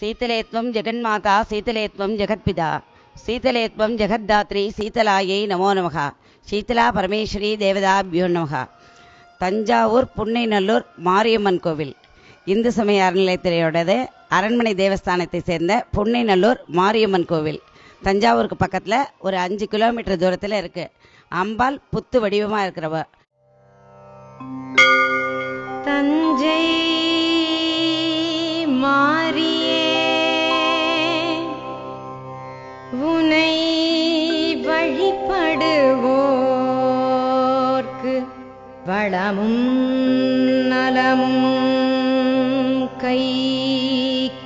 சீத்தலேத்வம் ஜெகன்மாதா சீத்தலேத்வம் ஜெகத்பிதா. சீத்தலேத்வம் ஜெகத்தாத்ரி சீதலாயை நமோ நமகா. சீதலா பரமேஸ்வரி தேவதாபியோ நமகா. தஞ்சாவூர் புன்னைநல்லூர் மாரியம்மன் கோவில். இந்து சமய அறநிலையத்துறையோடது அரண்மனை தேவஸ்தானத்தை சேர்ந்த புன்னைநல்லூர் மாரியம்மன் கோவில். தஞ்சாவூருக்கு பக்கத்தில் ஒரு அஞ்சு கிலோமீட்டர் தூரத்தில் இருக்குது அம்பாள் புத்து வடிவமாக இருக்கிறவ. தஞ்சை மாறியே உனை வழிபடுவோர்க்கு வளமும் நலமும் கை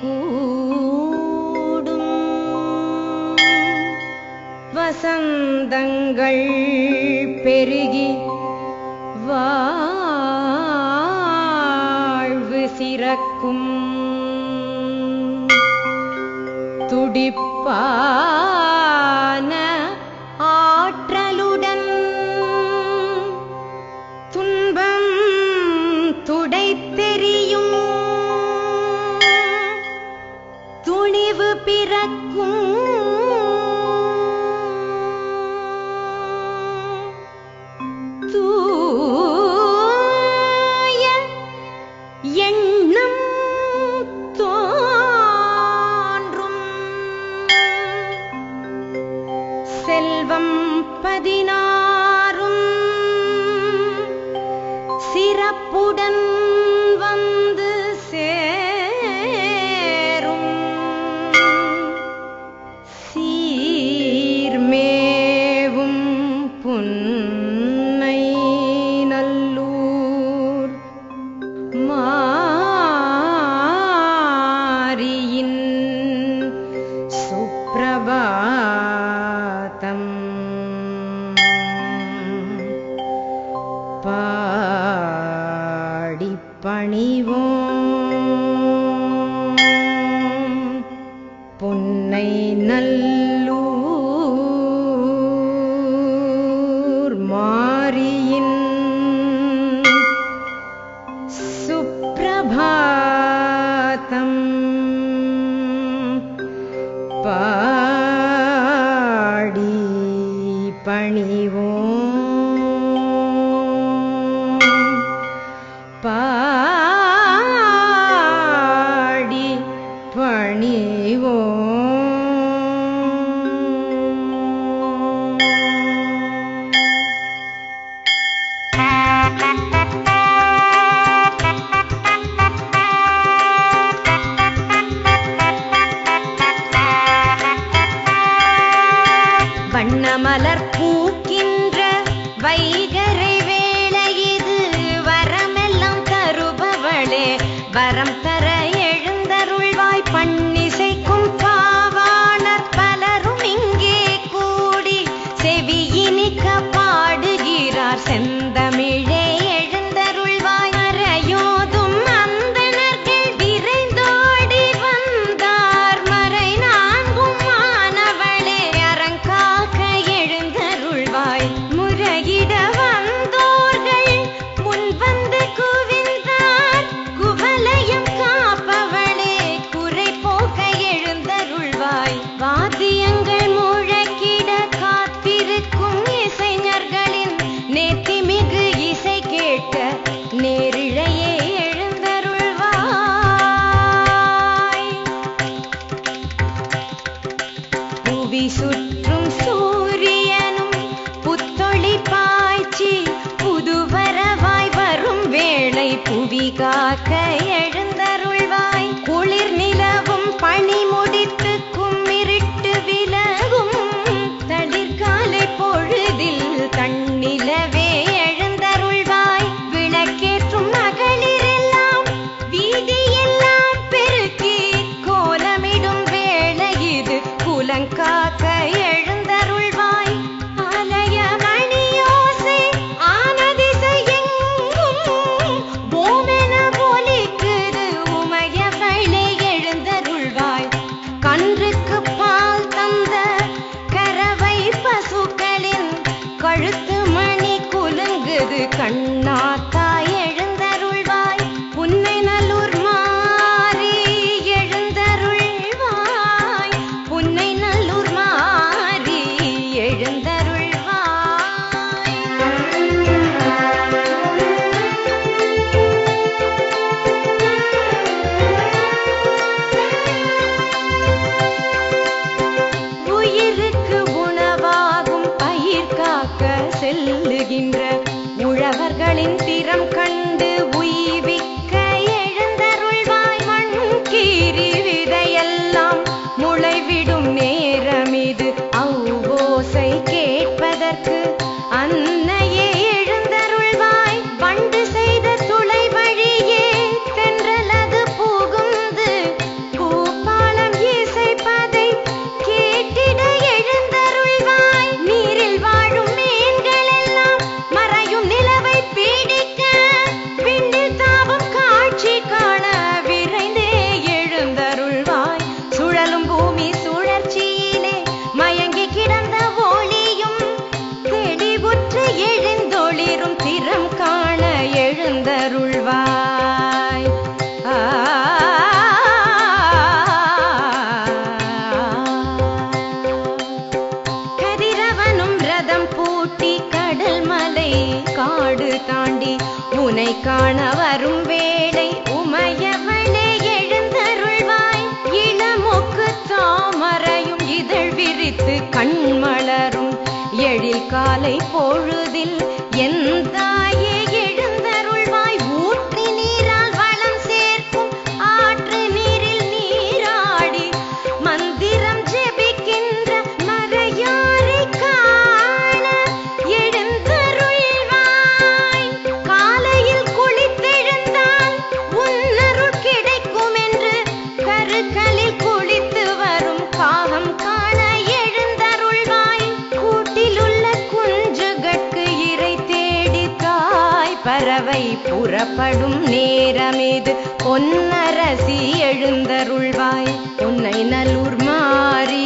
கூடும் வசந்தங்கள் பெருகி வாழ்வு சிறக்கும். துடிப்பு பான ஆற்றலுடன் துன்பம் துடைத்தெறியும். துணிவு பிறக்கும் புன்னை 呢个。நாடு தாண்டி உனை காண வரும் வேளை உமையவனே எழுந்தருள்வாய். இளமொக்கு தாமரையும் இதழ் விரித்து கண்மலரும். எழில் காலை பொழுதில் என் புறப்படும் நேரமிது. பொன்னரசி எழுந்தருள்வாய். உன்னை நல்லூர் மாறி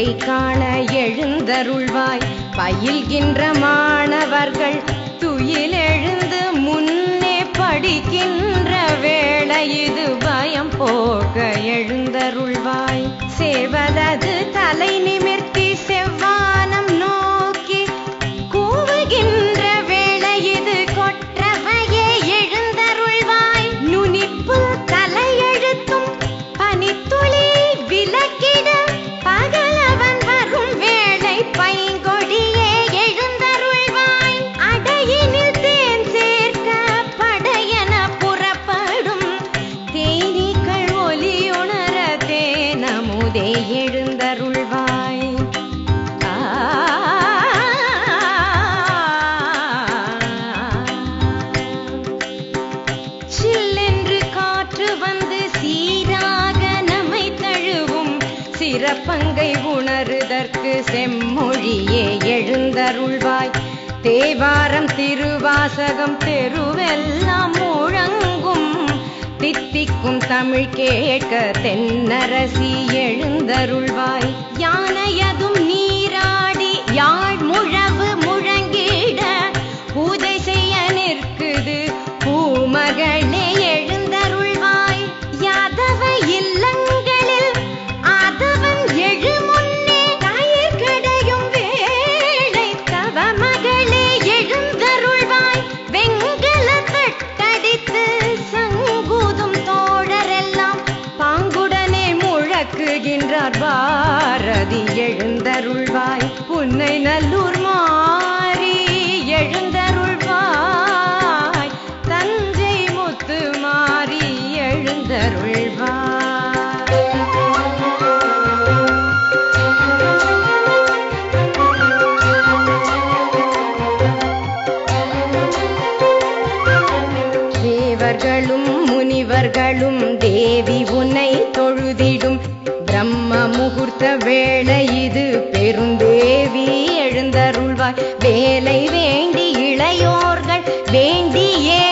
தெய்வத்தை காண எழுந்தருள்வாய். பயில்கின்ற மாணவர்கள் துயில் எழுந்து முன்னே படிக்கின்ற வேளை இது பயம் போக எழுந்தருள்வாய். சேவலது தலை நிமிர்த்த நாடகம் தெருவெல்லாம் முழங்கும். தித்திக்கும் தமிழ் கேட்க தென்னரசி எழுந்தருள்வாய். யானையதும் தேவி உன்னை தொழுதிடும். பிரம்ம முகூர்த்த வேளை இது. பெருந்தேவி எழுந்தருள்வாய். வேலை வேண்டி இளையோர்கள் வேண்டியே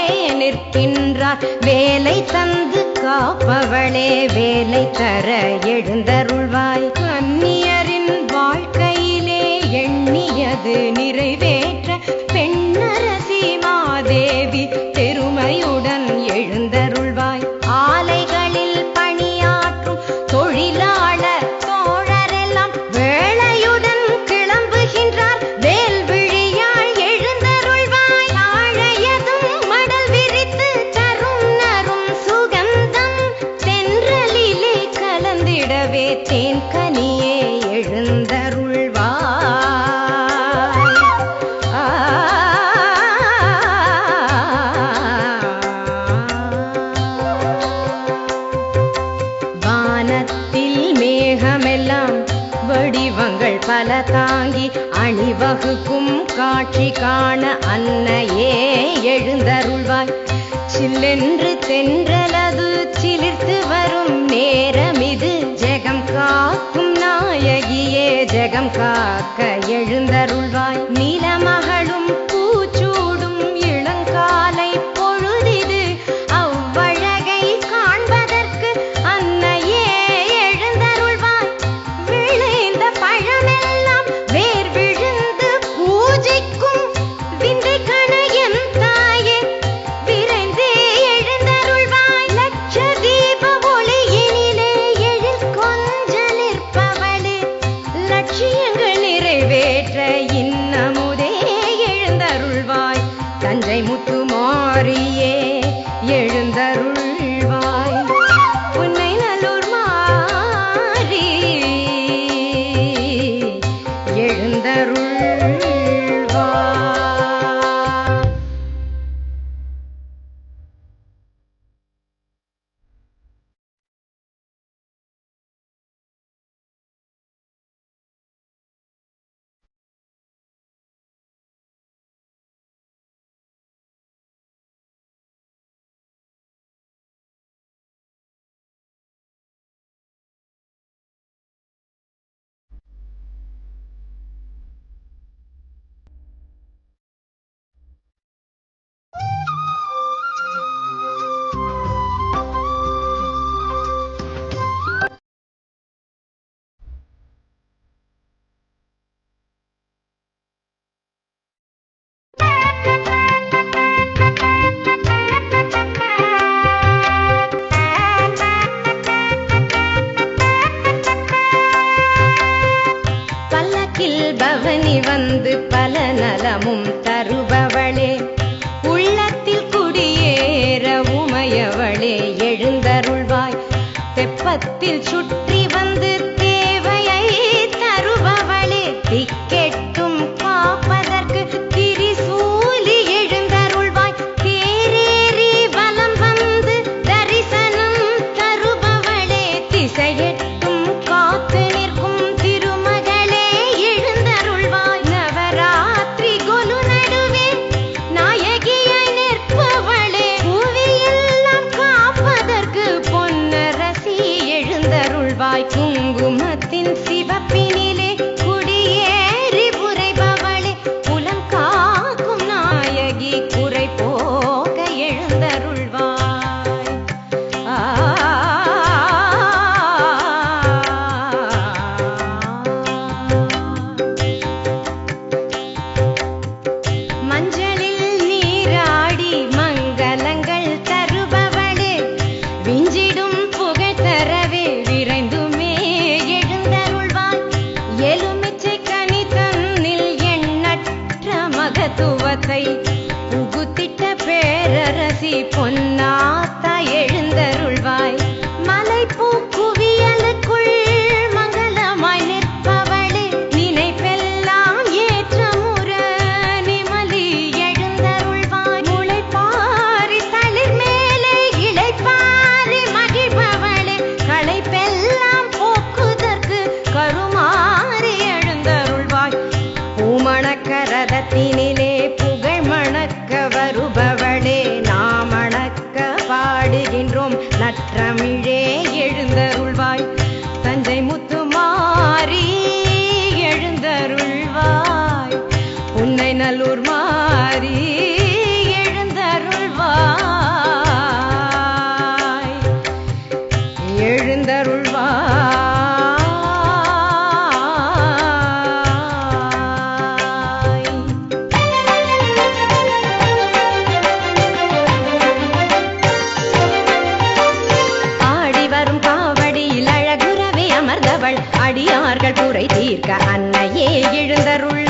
நிற்கின்றார். வேலை தந்து காப்பவளே வேலை தர எழுந்தருள்வாய். கன்னியரின் வாழ்க்கையிலே எண்ணியது நிறைவேற்ற. பெண்ணரசி மாதேவி பல தாங்கி அணிவகுக்கும் காட்சி காண அன்னையே எழுந்தருள்வாய். சில்லென்று தென்றலது சிலிர்த்து வரும் நேரம் இது. ஜெகம் காக்கும் நாயகியே ஜெகம் காக்க எழுந்தருள்வாய். நிலமகளும் காற்றில் சுட்டு ुमति அடியார்கள் குறை தீர்க்க அன்னையே எழுந்தருள்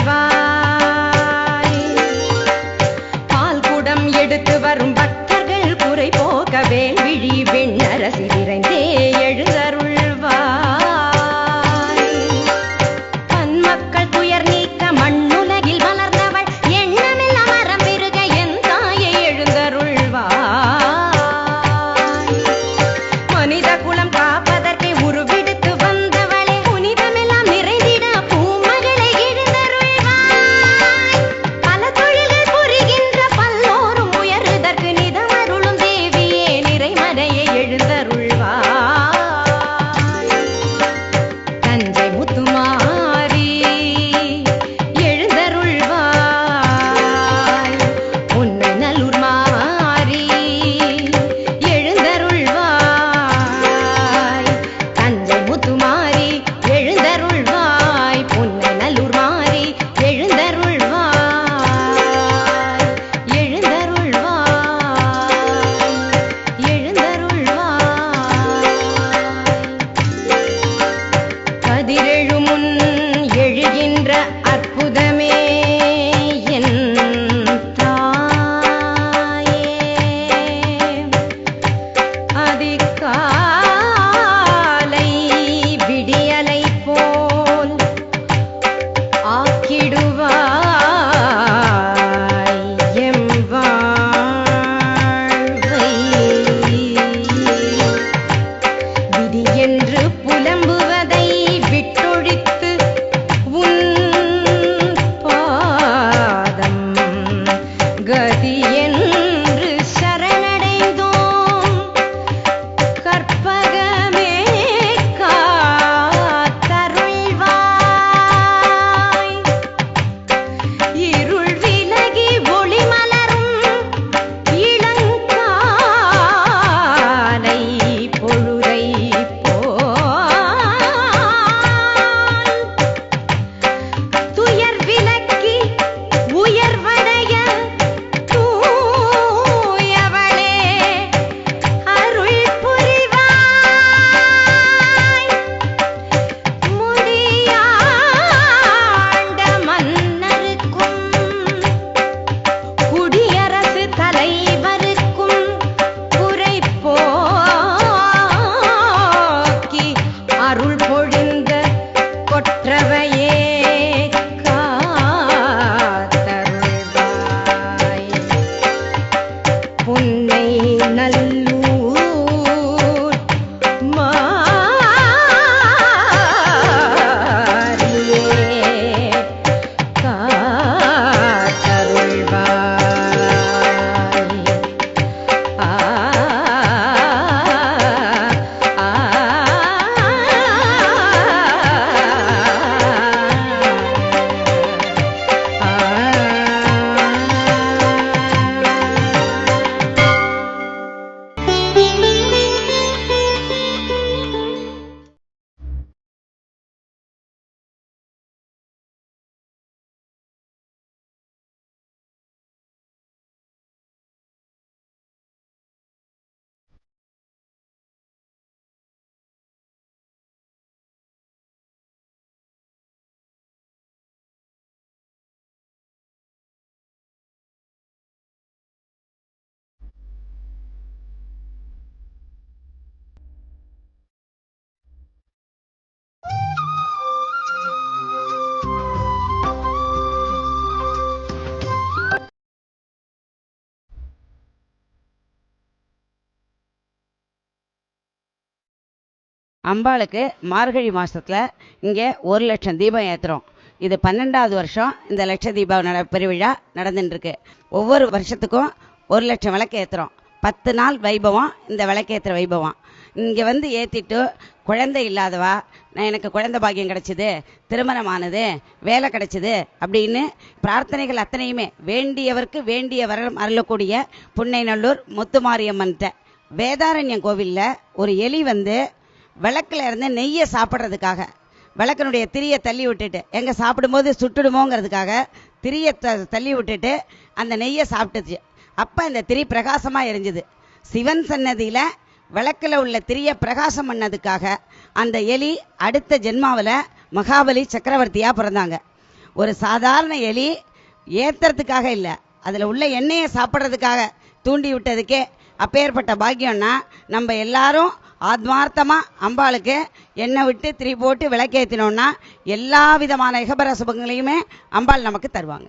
அம்பாளுக்கு மார்கழி மாதத்தில் இங்கே ஒரு லட்சம் தீபம் ஏற்றுறோம் இது பன்னெண்டாவது வருஷம் இந்த லட்ச தீப நட பெருவிழா நடந்துட்டுருக்கு. ஒவ்வொரு வருஷத்துக்கும் ஒரு லட்சம் விளக்கு ஏற்றுறோம் பத்து நாள் வைபவம் இந்த விளக்கேற்றுற வைபவம். இங்கே வந்து ஏற்றிட்டு குழந்தை இல்லாதவா நான் எனக்கு குழந்தை பாக்கியம் கிடச்சிது திருமணமானது வேலை கிடச்சிது அப்படின்னு பிரார்த்தனைகள் அத்தனையுமே வேண்டியவருக்கு வேண்டிய வரம் அருளக்கூடிய புன்னைநல்லூர் முத்துமாரியம்மன்ட்ட. வேதாரண்யம் கோவிலில் ஒரு எலி வந்து விளக்குல இருந்து நெய்யை சாப்பிட்றதுக்காக. விளக்கனுடைய திரியை தள்ளி விட்டுட்டு எங்கே சாப்பிடும்போது சுட்டுடுமோங்கிறதுக்காக திரியை த தள்ளி விட்டுட்டு அந்த நெய்யை சாப்பிட்டுச்சு. அப்போ அந்த திரி பிரகாசமாக எரிஞ்சுது. சிவன் சன்னதியில் விளக்கில் உள்ள திரியை பிரகாசம் பண்ணதுக்காக அந்த எலி அடுத்த ஜென்மாவில் மகாபலி சக்கரவர்த்தியாக பிறந்தாங்க. ஒரு சாதாரண எலி ஏத்துறதுக்காக இல்லை. அதில் உள்ள எண்ணெயை சாப்பிட்றதுக்காக தூண்டி விட்டதுக்கே அப்பேற்பட்ட பாக்கியம்னா நம்ம எல்லாரும் ஆத்மார்த்தமாக அம்பாளுக்கு எண்ணெய் விட்டு திரி போட்டு விளக்கேற்றினோன்னா எல்லா விதமான இகபர சுபங்களையுமே அம்பாள் நமக்கு தருவாங்க.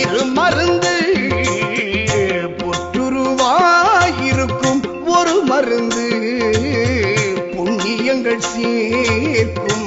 இரு மருந்து புற்றுருவாயிருக்கும். ஒரு மருந்து புண்ணியங்கள் சேர்க்கும்.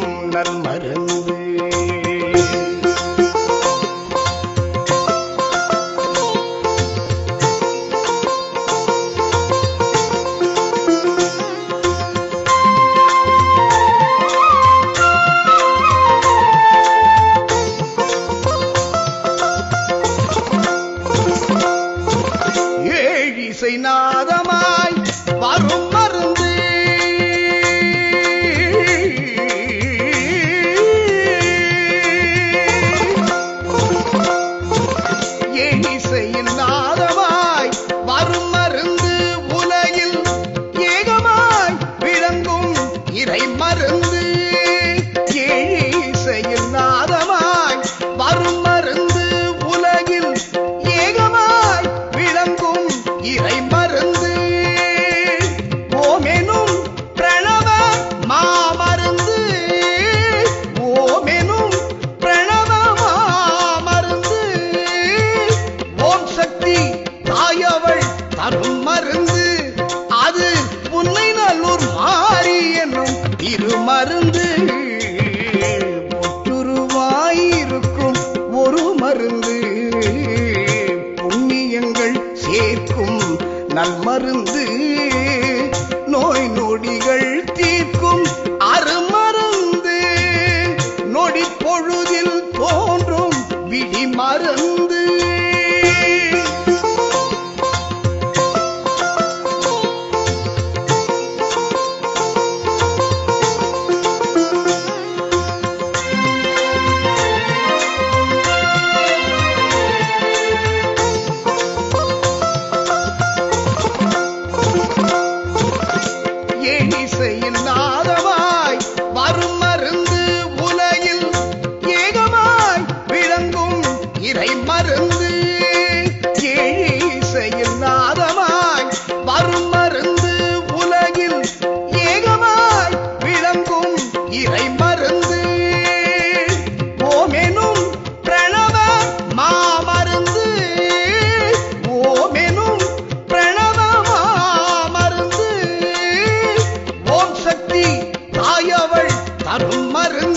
அமரும்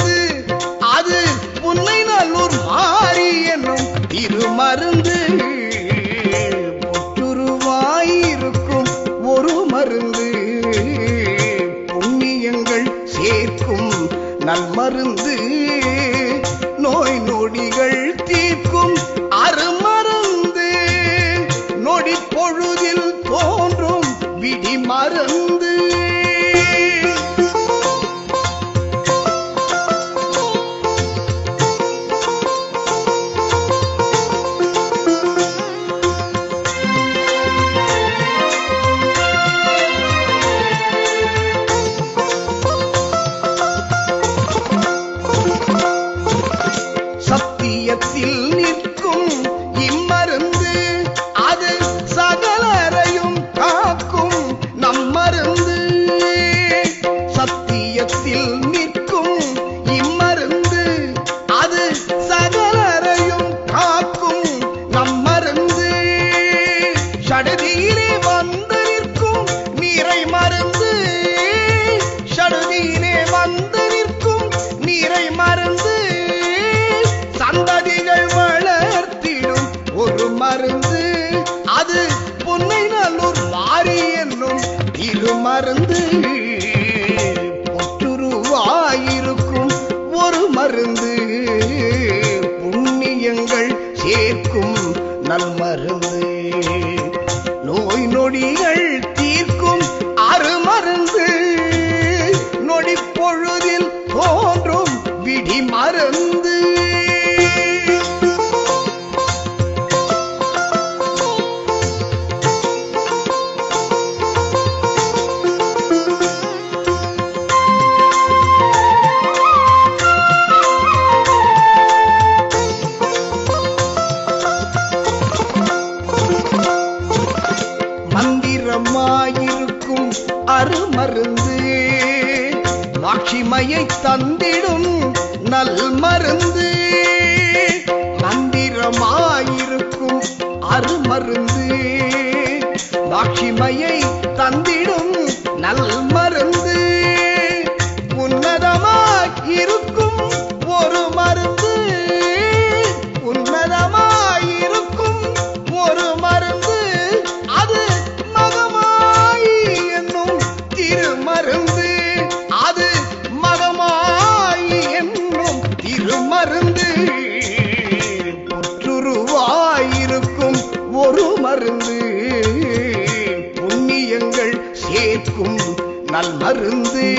மருந்து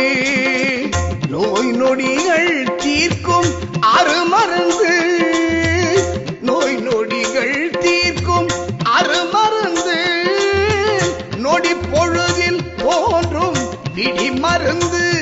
நோய் நொடிகள் தீர்க்கும் அருமருந்து. நோய் நொடிகள் தீர்க்கும் அருமருந்து. நொடி பொழுதில் தோன்றும் பிடி மருந்து